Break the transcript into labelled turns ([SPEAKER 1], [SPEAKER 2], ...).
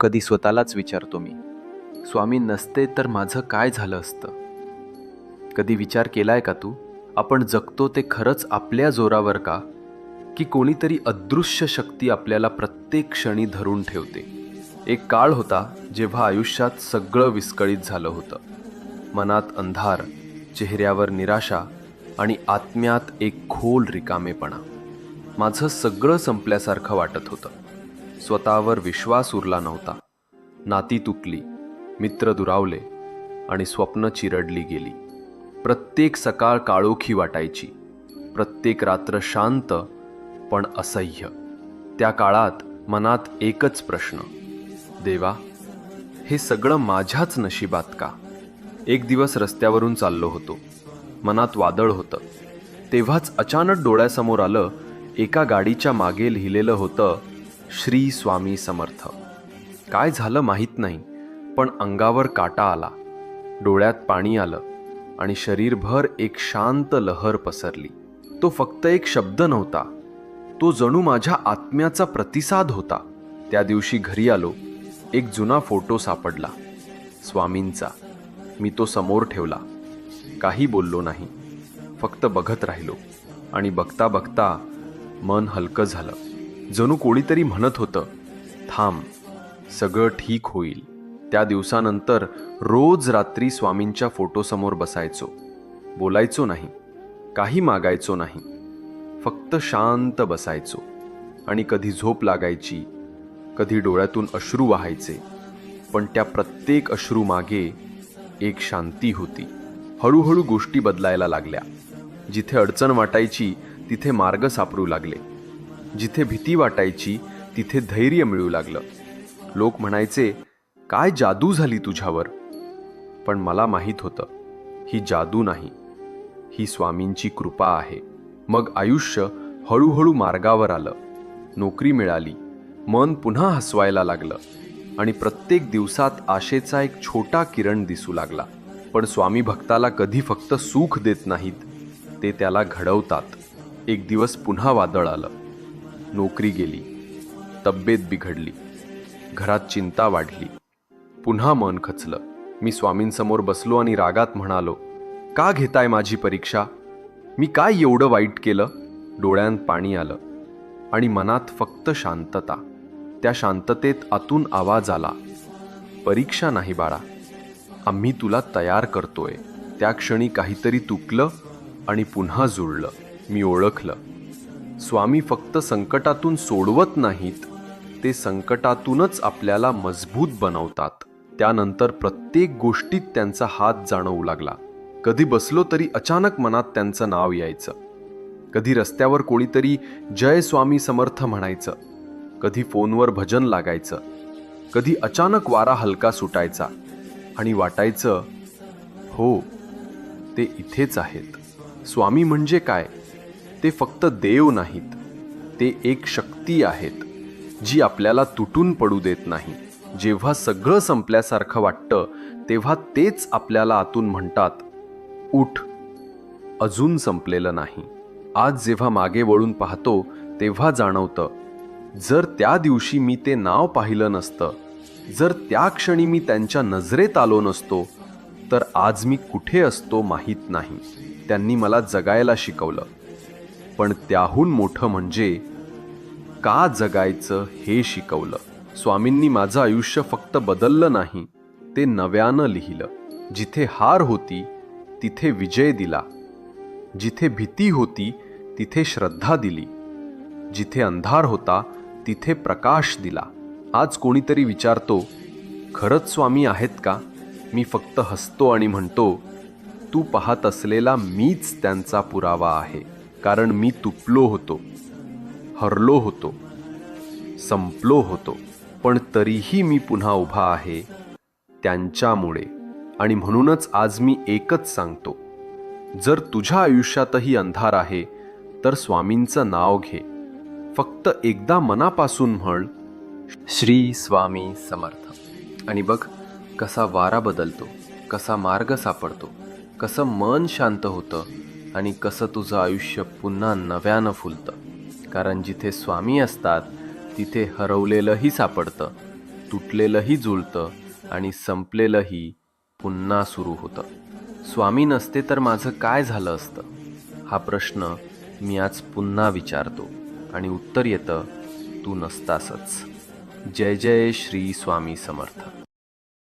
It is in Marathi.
[SPEAKER 1] कधी स्वतःलाच विचारतो मी स्वामी नसते तर माझं काय झालं असतं? कधी विचार केलाय का तू? आपण जगतो ते खरंच आपल्या जोरावर का? की कोणीतरी अदृश्य शक्ती आपल्याला प्रत्येक क्षणी धरून ठेवते. एक काळ होता जेव्हा आयुष्यात सगळं विस्कळीत झालं होतं. मनात अंधार चेहऱ्यावर निराशा आणि आत्म्यात एक खोल रिकामेपणा. माझं सगळं संपल्यासारखं वाटत होतं. स्वतःवर विश्वास उरला नव्हता. नाती तुटली मित्र दुरावले आणि स्वप्न चिरडली गेली. प्रत्येक सकाळ काळोखी वाटायची प्रत्येक रात्र शांत पण असह्य. त्या काळात मनात एकच प्रश्न देवा हे सगळं माझ्याच नशिबात का? एक दिवस रस्त्यावरून चाललो होतो. मनात वादळ होतं. तेव्हाच अचानक डोळ्यासमोर आलं एका गाडीच्या मागे लिहिलेलं होतं श्री स्वामी समर्थ. काय झालं माहीत नाही पण अंगावर काटा आला. डोळ्यात पाणी आलं आणि शरीरभर एक शांत लहर पसरली. तो फक्त एक शब्द नव्हता. तो जणू माझ्या आत्म्याचा प्रतिसाद होता. त्या दिवशी घरी आलो एक जुना फोटो सापडला. स्वामींचा. मी तो समोर ठेवला. काही बोललो नाही. फक्त बघत राहिलो आणि बघता बघता मन हलकं झालं. जणू कोणीतरी म्हणत होतं थांब सगळं ठीक होईल. त्या दिवसानंतर रोज रात्री स्वामींच्या फोटोसमोर बसायचो. बोलायचो नाही काही मागायचो नाही. फक्त शांत बसायचो. आणि कधी झोप लागायची कधी डोळ्यातून अश्रू वाहायचे. पण त्या प्रत्येक अश्रू मागे एक शांती होती. हळूहळू गोष्टी बदलायला लागल्या. जिथे अडचण वाटायची तिथे मार्ग सापडू लागले. जिथे भीती वाटायची तिथे धैर्य मिळू लागलं. लोक म्हणायचे काय जादू झाली तुझ्यावर? पण मला माहीत होतं ही जादू नाही. ही स्वामींची कृपा आहे. मग आयुष्य हळूहळू मार्गावर आलं. नोकरी मिळाली. मन पुन्हा हसवायला लागलं. आणि प्रत्येक दिवसात आशेचा एक छोटा किरण दिसू लागला. पण स्वामी भक्ताला कधी फक्त सुख देत नाहीत ते त्याला घडवतात. एक दिवस पुन्हा वादळ आलं. नोकरी गेली. तब्येत बिघडली. घरात चिंता वाढली. पुन्हा मन खचलं. मी स्वामींसमोर बसलो आणि रागात म्हणालो का घेताय माझी परीक्षा? मी काय एवढं वाईट केलं? डोळ्यांत पाणी आलं आणि मनात फक्त शांतता. त्या शांततेत आतून आवाज आला परीक्षा नाही बाळा. आम्ही तुला तयार करतोय. त्या क्षणी काहीतरी तुकलं आणि पुन्हा जुळलं. मी ओळखलं. स्वामी फक्त संकटातून सोडवत नाहीत ते संकटातूनच आपल्याला मजबूत बनवतात. त्यानंतर प्रत्येक गोष्टीत त्यांचा हात जाणवू लागला. कधी बसलो तरी अचानक मनात त्यांचं नाव यायचं. कधी रस्त्यावर कोणीतरी जय स्वामी समर्थ म्हणायचं. कधी फोनवर भजन लागायचं. कधी अचानक वारा हलका सुटायचा. आणि वाटायचं हो ते इथेच आहेत. स्वामी म्हणजे काय? ते फक्त देव नाहीत. ते एक शक्ती आहेत जी आपल्याला तुटून पडू देत नाही. जेव्हा सगळं संपल्यासारखं वाटतं तेव्हा तेच आपल्याला आतून म्हणतात उठ अजून संपलेलं नाही. आज जेव्हा मागे वळून पाहतो तेव्हा जाणवतं जर त्या दिवशी मी ते नाव पाहिलं नसतं जर त्या क्षणी मी त्यांच्या नजरेत आलो नसतो तर आज मी कुठे असतो माहीत नाही. त्यांनी मला जगायला शिकवलं. पण त्याहून मोठं म्हणजे का जगायचं हे शिकवलं. स्वामींनी माझं आयुष्य फक्त बदललं नाही ते नव्यानं लिहिलं. जिथे हार होती तिथे विजय दिला. जिथे भीती होती तिथे श्रद्धा दिली. जिथे अंधार होता तिथे प्रकाश दिला. आज कोणीतरी विचारतो खरंच स्वामी आहेत का? मी फक्त हसतो आणि म्हणतो तू पाहत असलेला मीच त्यांचा पुरावा आहे. कारण मी तुपलो होतो हरलो होतो संपलो होतो. पण तरीही मी पुन्हा उभा आहे त्यांच्यामुळे. आणि म्हणूनच आज मी एकच सांगतो. जर तुझ्या आयुष्यातही अंधार आहे तर स्वामींचं नाव घे. फक्त एकदा मनापासून म्हण. श्री स्वामी समर्थ. आणि बघ कसा वारा बदलतो कसा मार्ग सापडतो कसं मन शांत होतं आणि कसं तुझं आयुष्य पुन्हा नव्यानं फुलतं. कारण जिथे स्वामी असतात तिथे हरवलेलंही सापडतं तुटलेलंही जुळतं आणि संपलेलंही पुन्हा सुरू होतं. स्वामी नसते तर माझं काय झालं असतं? हा प्रश्न मी आज पुन्हा विचारतो आणि उत्तर येतं तू नसतासच. जय जय श्री स्वामी समर्थ.